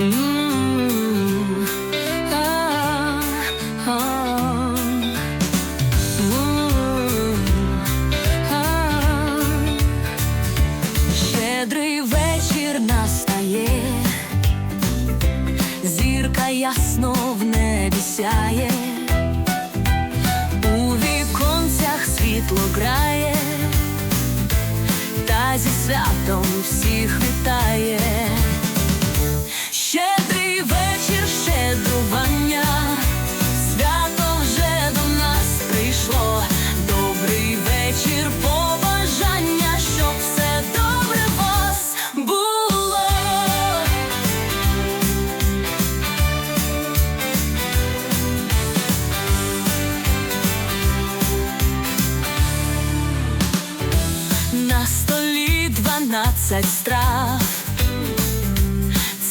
Щедрий вечір настає, зірка ясно в небі сяє, у віконцях світло грає, та зі святом всіх вітає. столі дванадцять страх,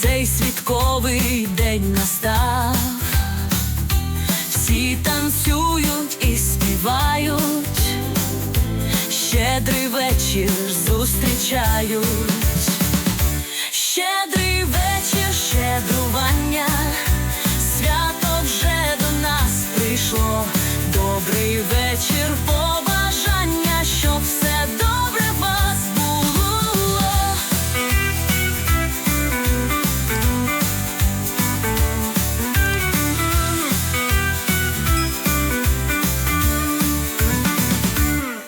цей святковий день настав, всі танцюють і співають, щедрий вечір зустрічають, щедрий вечір, щедрування, свято вже до нас прийшло, добрий вечір.